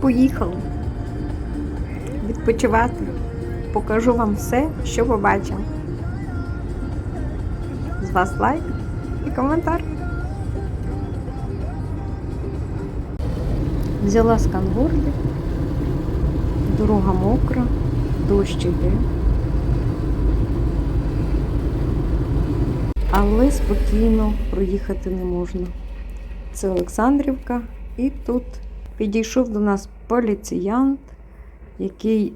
поїхали відпочивати. Покажу вам все, що побачимо. З вас лайк і коментар. Взяла сканворди. Дорога мокра, дощ іде. Але спокійно проїхати не можна. Це Олександрівка, і тут підійшов до нас поліціянт, який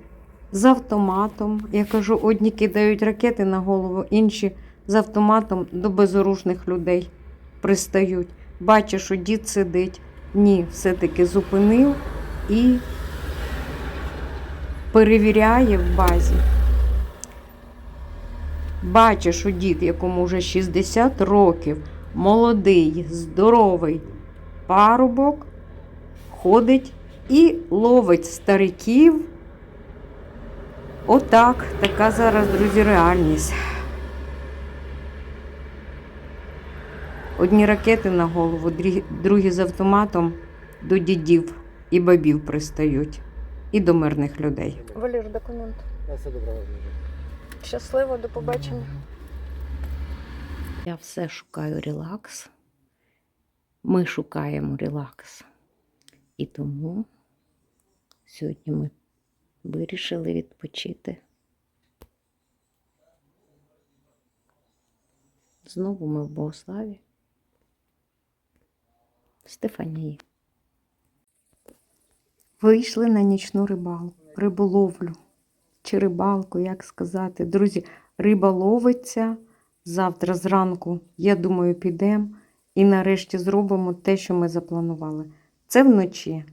з автоматом. Я кажу, одні кидають ракети на голову, інші з автоматом до безоружних людей пристають. Бачить, що дід сидить. Ні, все-таки зупинив і перевіряє в базі. Бачить, що дід, якому вже 60 років, молодий, здоровий парубок, ходить і ловить стариків. Отак, така зараз, друзі, реальність. Одні ракети на голову, другі- з автоматом до дідів і бабів пристають, і до мирних людей. Валір, документ. Все добре. Щасливо, до побачення. Я все шукаю релакс. Ми шукаємо релакс. І тому сьогодні ми вирішили відпочити. Знову ми в Богославі. Стефанії. Вийшли на нічну рибалку, риболовлю чи рибалку, як сказати. Друзі, риба ловиться. Завтра зранку, я думаю, підемо і нарешті зробимо те, що ми запланували. Це вночі.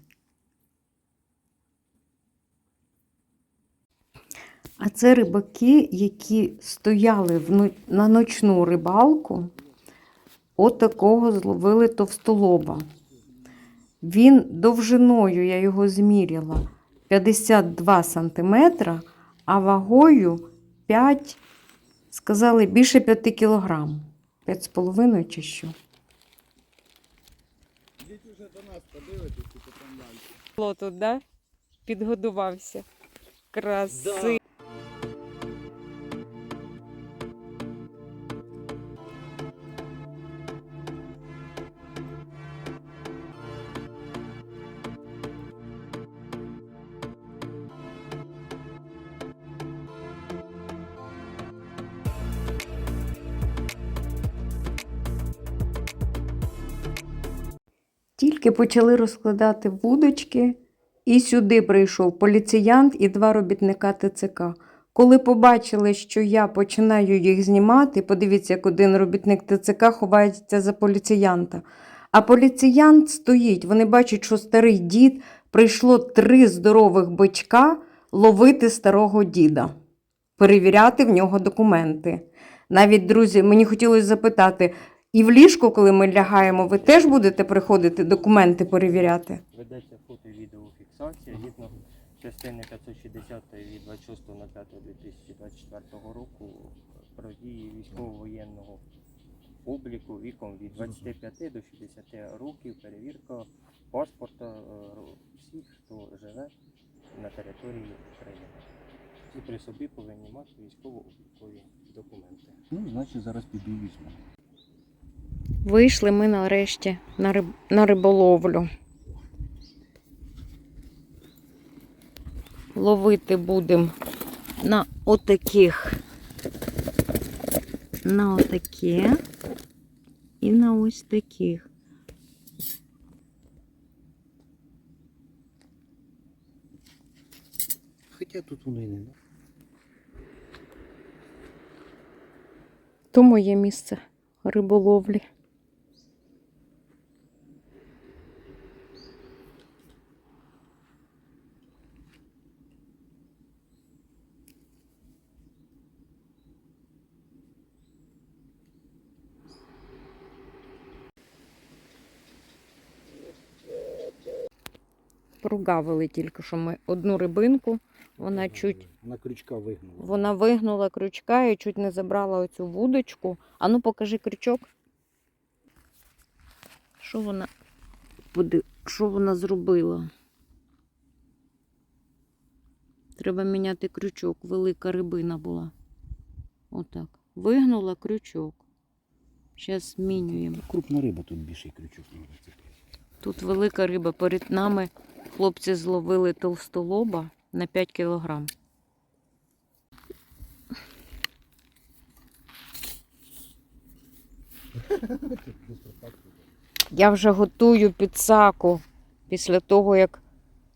А це рибаки, які стояли на ночну рибалку, от такого зловили товстолоба. Він довжиною, я його зміряла, 52 сантиметра, а вагою 5 Сказали більше 5 кілограм. 5,5 чи що. Було тут, да? Підгодувався. Краси. Тільки почали розкладати вудочки, і сюди прийшов поліціянт і два робітника ТЦК. Коли побачили, що я починаю їх знімати, подивіться, як один робітник ТЦК ховається за поліціянта. А поліціянт стоїть, вони бачать, що старий дід прийшло три здорових бичка ловити старого діда, перевіряти в нього документи. Навіть, друзі, мені хотілося запитати, і в ліжку, коли ми лягаємо, ви теж будете приходити документи перевіряти? Ведеться фото і відеофіксація згідно частини 560 від 26.05.2024 року про дії військово-воєнного обліку віком від 25 до 60 років, перевірка паспорта е, всіх, хто живе на території України. І при собі повинні мати військово-облікові документи. Ну, значить, зараз піду візьму. Вийшли ми нарешті на, риб... на риболовлю. Ловити будемо на отаких. На отаке і на ось таких. Хоча тут воно і не да. То моє місце риболовлі. Прогавили тільки що ми одну рибинку, вона чуть На крючка вигнула. Вона вигнула крючка і чуть не забрала оцю вудочку. Ану, покажи крючок. Що вона що вона зробила? Треба міняти крючок. Велика рибина була. Отак. Вигнула крючок. Зараз змінюємо. Крупна риба тут більший крючок. Тут велика риба. Перед нами хлопці зловили товстолоба на 5 кілограм. Я вже готую підсаку після того, як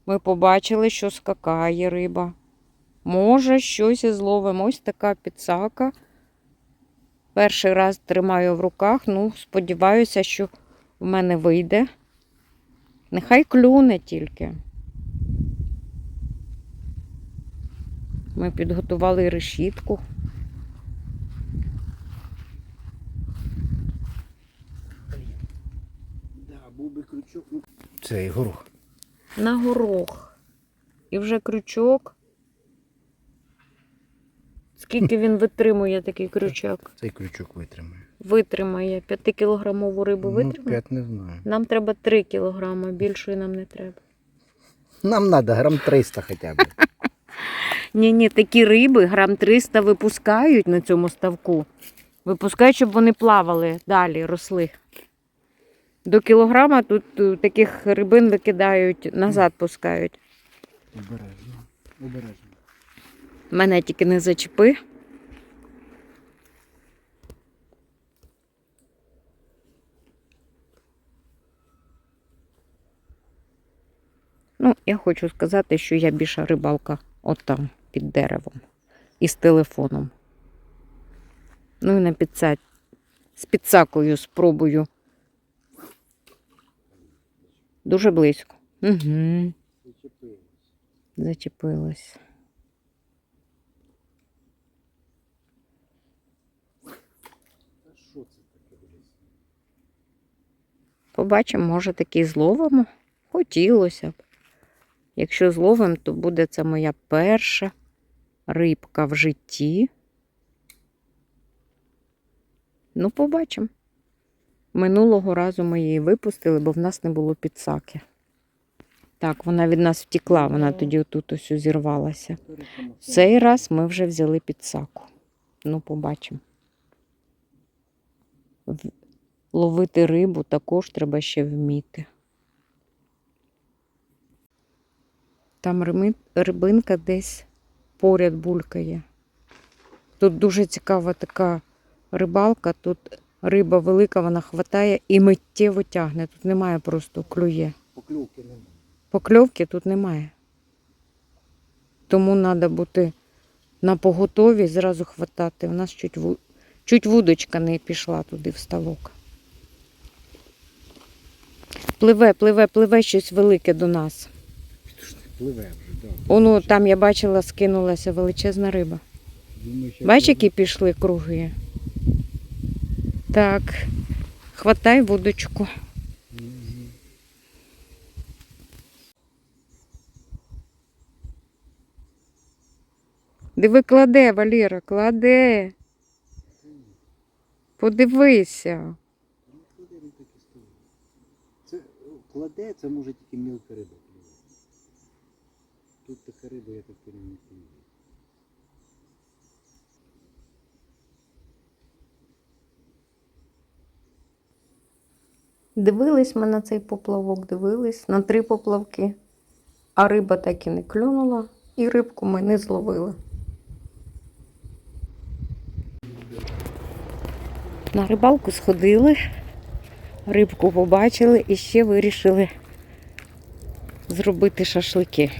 ми побачили, що скакає риба. Може, щось і зловимо. Ось така підсака. Перший раз тримаю в руках. Ну, сподіваюся, що в мене вийде. Нехай клюне тільки. Ми підготували решітку. Да, був крючок. Ну... Це і горох. на горох. І вже крючок. Скільки він витримує такий крючок? Цей крючок витримає. Витримає. 5-кілограмову рибу Ну, витримає? п'ять не знаю. Нам треба 3 кілограми, більшої нам не треба. Нам треба грам 300 хоча б. Ні, ні, такі риби грам 300 випускають на цьому ставку. Випускають, щоб вони плавали далі, росли. До кілограма тут е, таких рибин викидають, назад пускають. Обережно. Обережно. Мене тільки не зачепи. Ну, я хочу сказати, що я більша рибалка от там, під деревом. І з телефоном. Ну і на підса... з підсакою спробую. Дуже близько. Угу. Зачепилась. Побачимо, може таки зловимо. Хотілося б. Якщо зловимо, то буде це моя перша рибка в житті. Ну, побачимо. Минулого разу ми її випустили, бо в нас не було підсаки. Так, вона від нас втекла, вона тоді отут ось зірвалася. Цей раз ми вже взяли підсаку. Ну, побачимо. Ловити рибу також треба ще вміти. Там рибинка десь поряд булькає. Тут дуже цікава така рибалка. Тут риба велика, вона хватає і миттєво тягне. Тут немає просто клює. Поклювки немає. Покльовки тут немає. Тому треба бути на поготові, зразу хватати. У нас чуть, ву- чуть вудочка не пішла туди в ставок. Пливе, пливе, пливе щось велике до нас. Пливе вже, так. Воно там я бачила, скинулася величезна риба. Бачиш, які пішли круги. Так, хватай вудочку. Диви, кладе, Валіра, кладе. Подивися. Це кладе, це може тільки мілка риба. Тут така риба, я так клює. Дивились ми на цей поплавок, дивились на три поплавки, а риба так і не клюнула, і рибку ми не зловили. На рибалку сходили, рибку побачили і ще вирішили зробити шашлики.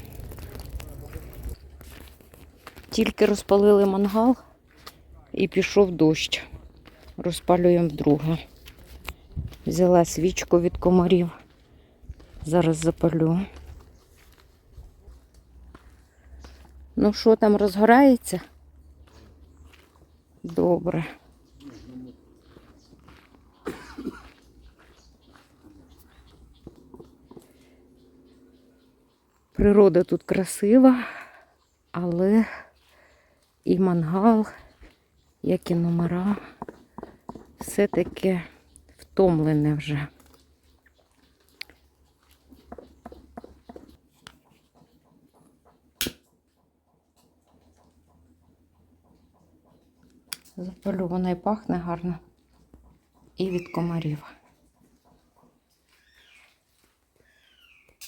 Тільки розпалили мангал і пішов дощ. Розпалюємо вдруге. Взяла свічку від комарів. Зараз запалю. Ну що там розгорається? Добре. Природа тут красива, але і мангал, як і номера. Все таке втомлене вже. Запалю, вона і пахне гарно і від комарів.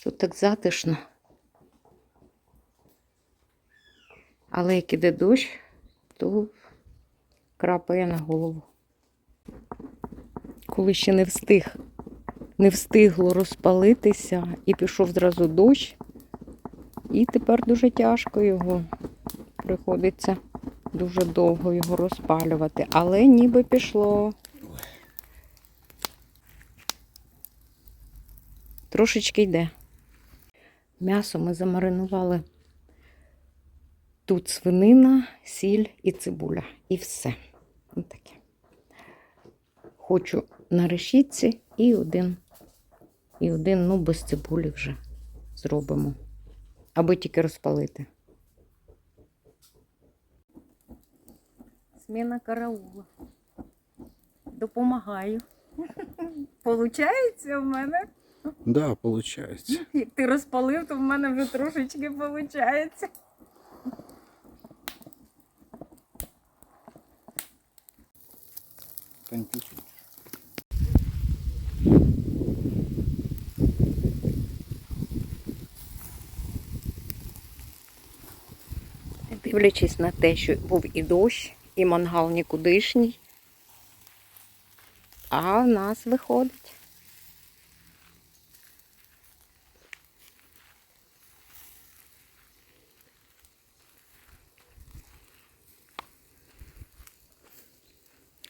Тут так затишно. Але як іде дощ, то крапає на голову. Коли ще не встиг, не встигло розпалитися і пішов зразу дощ, і тепер дуже тяжко його приходиться дуже довго його розпалювати, але ніби пішло. Трошечки йде. М'ясо ми замаринували. Тут свинина, сіль і цибуля. І все. Отаке. Хочу на решітці і один, і один, ну, без цибулі вже зробимо. Аби тільки розпалити. Зміна караула. Допомагаю. Получається в мене. Да, виходить. Як ти розпалив, то в мене вже трошечки виходить. Дивлячись на те, що був і дощ, і мангал нікудишній, а в нас виходить.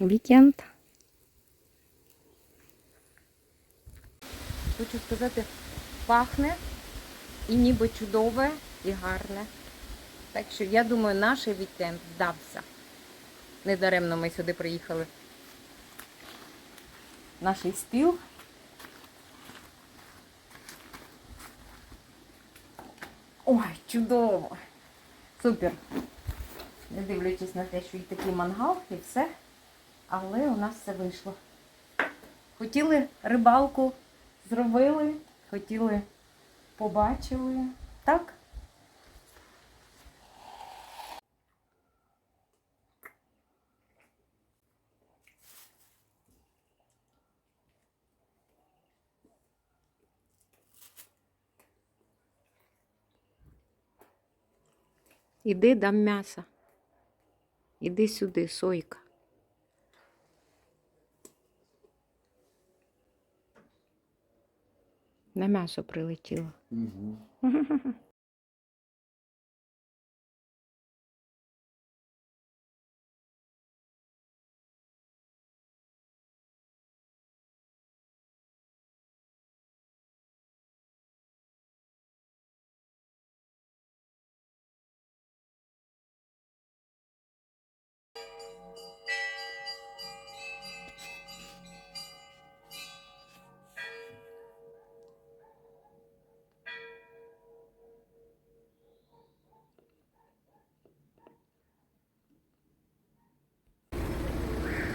Вікенд. Хочу сказати, пахне і ніби чудове і гарне. Так що я думаю, наш вікенд вдався. Недаремно ми сюди приїхали. Наш стіл. Ой, чудово! Супер! Не дивлячись на те, що і такий мангал, і все. Але у нас все вийшло. Хотіли рибалку, зробили, хотіли, побачили. Так? Іди дам м'яса. Іди сюди, сойка. На м'ясо прилетіло. Угу.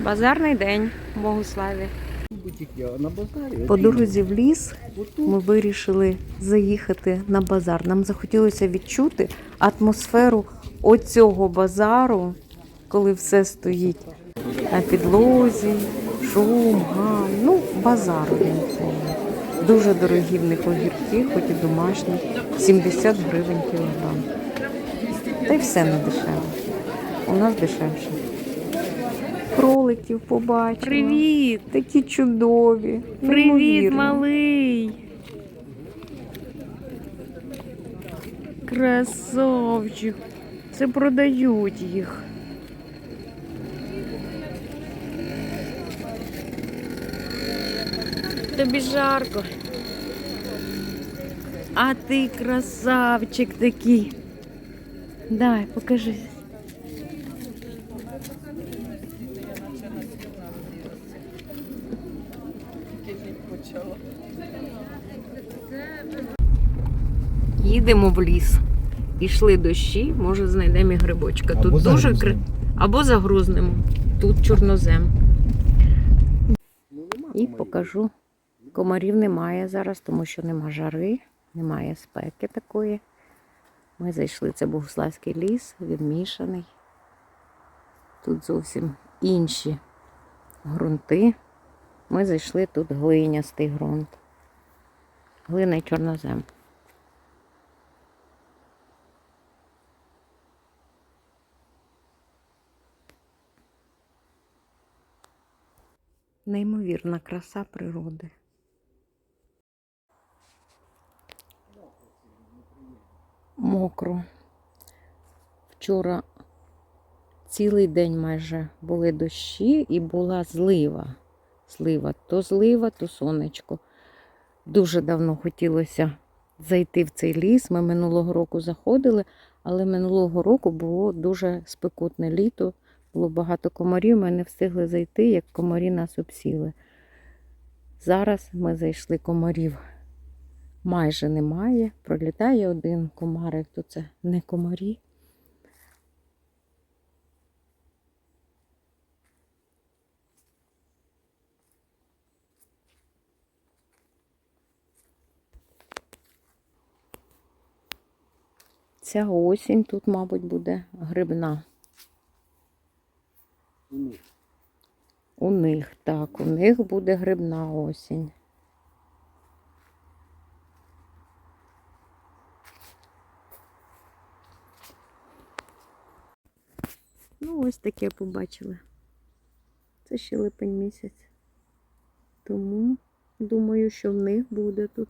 Базарний день. На базарі. По дорозі в ліс ми вирішили заїхати на базар. Нам захотілося відчути атмосферу оцього базару, коли все стоїть на підлозі, шум, гам. Ну, базар він. Дуже дорогі в них огірки, хоч і домашні, 70 гривень кілограм. Та й все не дешево. У нас дешевше. Кроликів побачила. Привіт! Такі чудові. Привіт, малий! Красавчик! Це продають їх. Тобі жарко. А ти красавчик такий. Дай, покажи. Їдемо в ліс. Ішли дощі, може знайдемо і грибочка. Тут Або дуже загрузнемо. кри... Або загрузнемо. Тут чорнозем. І покажу. Комарів немає зараз, тому що нема жари, немає спеки такої. Ми зайшли, це Богославський ліс, він мішаний. Тут зовсім інші ґрунти. Ми зайшли тут глинястий ґрунт. Глина і чорнозем. Неймовірна краса природи. Мокро. Вчора цілий день майже були дощі і була злива. Злива, то злива, то сонечко. Дуже давно хотілося зайти в цей ліс. Ми минулого року заходили, але минулого року було дуже спекотне літо, було багато комарів, ми не встигли зайти, як комарі нас обсіли. Зараз ми зайшли комарів. Майже немає. Пролітає один комарик, то це не комарі. Ця осінь тут, мабуть, буде грибна. У них. У них, так, у них буде грибна осінь. Ну, ось таке побачили. Це ще липень місяць. Тому думаю, що в них буде тут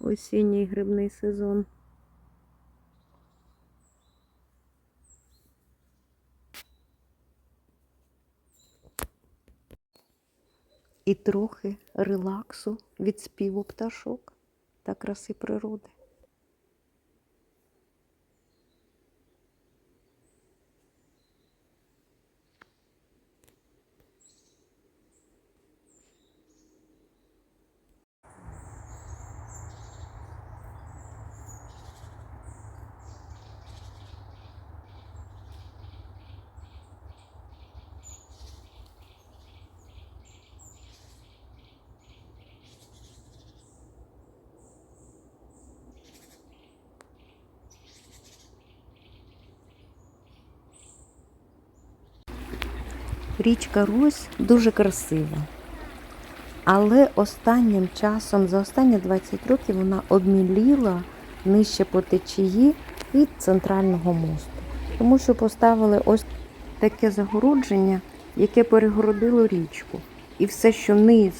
осінній грибний сезон. І трохи релаксу від співу пташок та краси природи. Річка Рось дуже красива. Але останнім часом, за останні 20 років, вона обміліла нижче по течії від центрального мосту. Тому що поставили ось таке загородження, яке перегородило річку. І все, що низ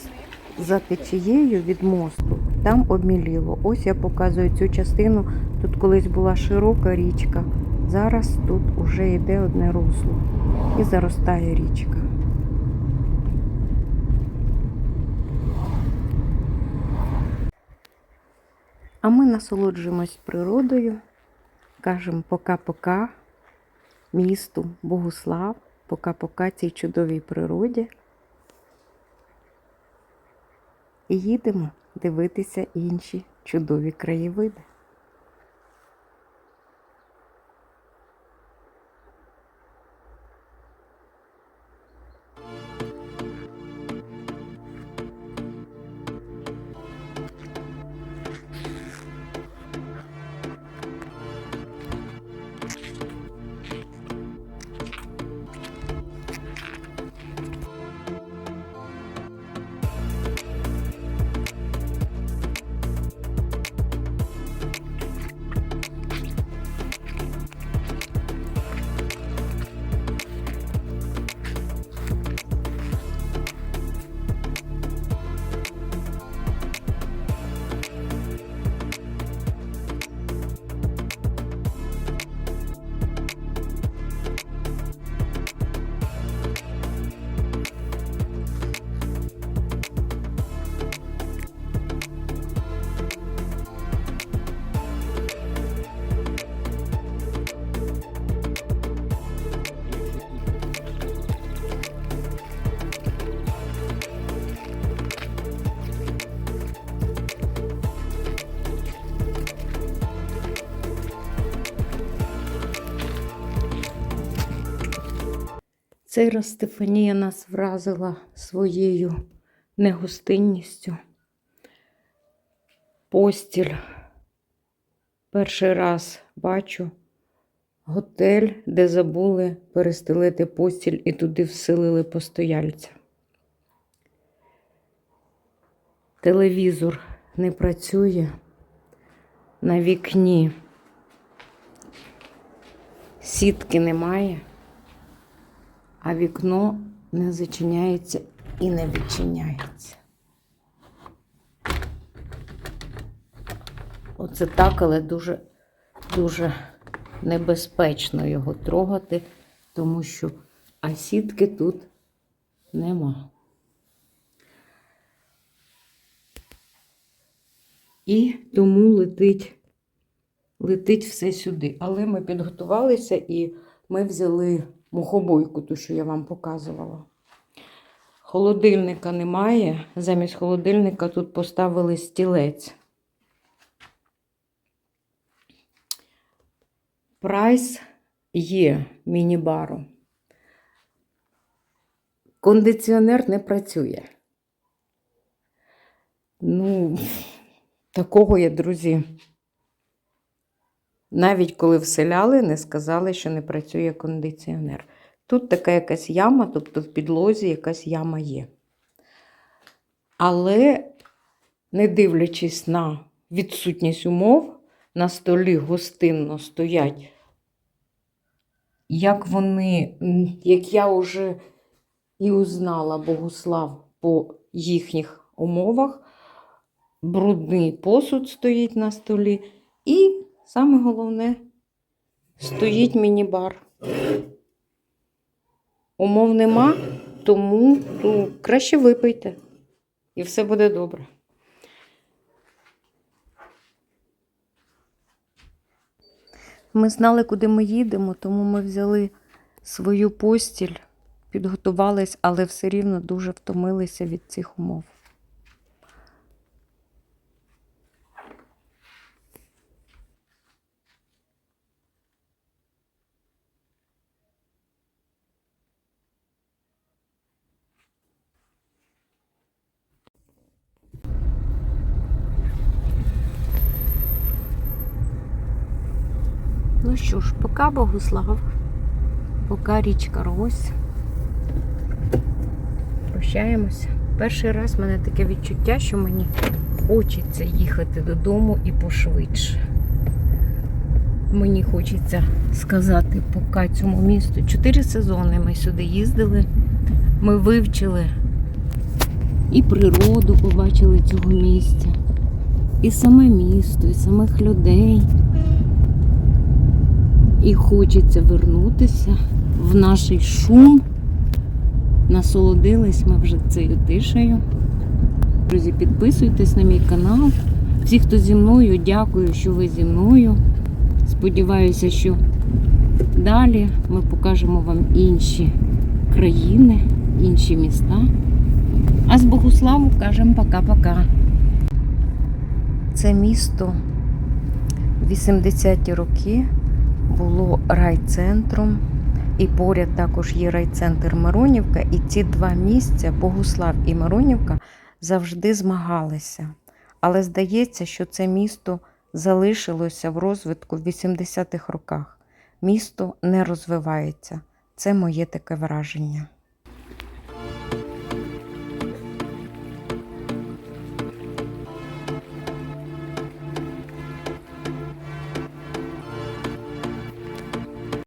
за течією від мосту, там обміліло. Ось я показую цю частину. Тут колись була широка річка. Зараз тут уже йде одне русло і заростає річка. А ми насолоджуємось природою, кажемо пока-пока місту Богуслав, пока-пока цій чудовій природі. І їдемо дивитися інші чудові краєвиди. Цей раз Стефанія нас вразила своєю негостинністю. Постіль. Перший раз бачу готель, де забули перестелити постіль і туди вселили постояльця. Телевізор не працює на вікні. Сітки немає, а вікно не зачиняється і не відчиняється. Оце так, але дуже, дуже небезпечно його трогати, тому що а тут нема. І тому летить, летить все сюди. Але ми підготувалися і ми взяли мухобойку, ту, що я вам показувала. Холодильника немає. Замість холодильника тут поставили стілець. Прайс є міні-бару. Кондиціонер не працює. Ну, такого є, друзі. Навіть коли вселяли, не сказали, що не працює кондиціонер. Тут така якась яма, тобто в підлозі якась яма є. Але, не дивлячись на відсутність умов, на столі гостинно стоять. Як вони, як я вже і узнала Богослав по їхніх умовах, брудний посуд стоїть на столі, і саме головне стоїть міні-бар. Умов нема, тому ну, краще випийте, і все буде добре. Ми знали, куди ми їдемо, тому ми взяли свою постіль, підготувались, але все рівно дуже втомилися від цих умов. Ну що ж, пока Богослав, пока річка Рось. Прощаємося. Перший раз в мене таке відчуття, що мені хочеться їхати додому і пошвидше. Мені хочеться сказати пока цьому місту. Чотири сезони ми сюди їздили, ми вивчили і природу побачили цього місця, і саме місто, і самих людей. І хочеться вернутися в наш шум. Насолодились ми вже цією тишею. Друзі, підписуйтесь на мій канал. Всі, хто зі мною, дякую, що ви зі мною. Сподіваюся, що далі ми покажемо вам інші країни, інші міста. А з Богославу кажемо пока-пока. Це місто 80-ті роки було райцентром, і поряд також є райцентр Миронівка. І ці два місця, Богуслав і Миронівка, завжди змагалися. Але здається, що це місто залишилося в розвитку в 80-х роках. Місто не розвивається. Це моє таке враження.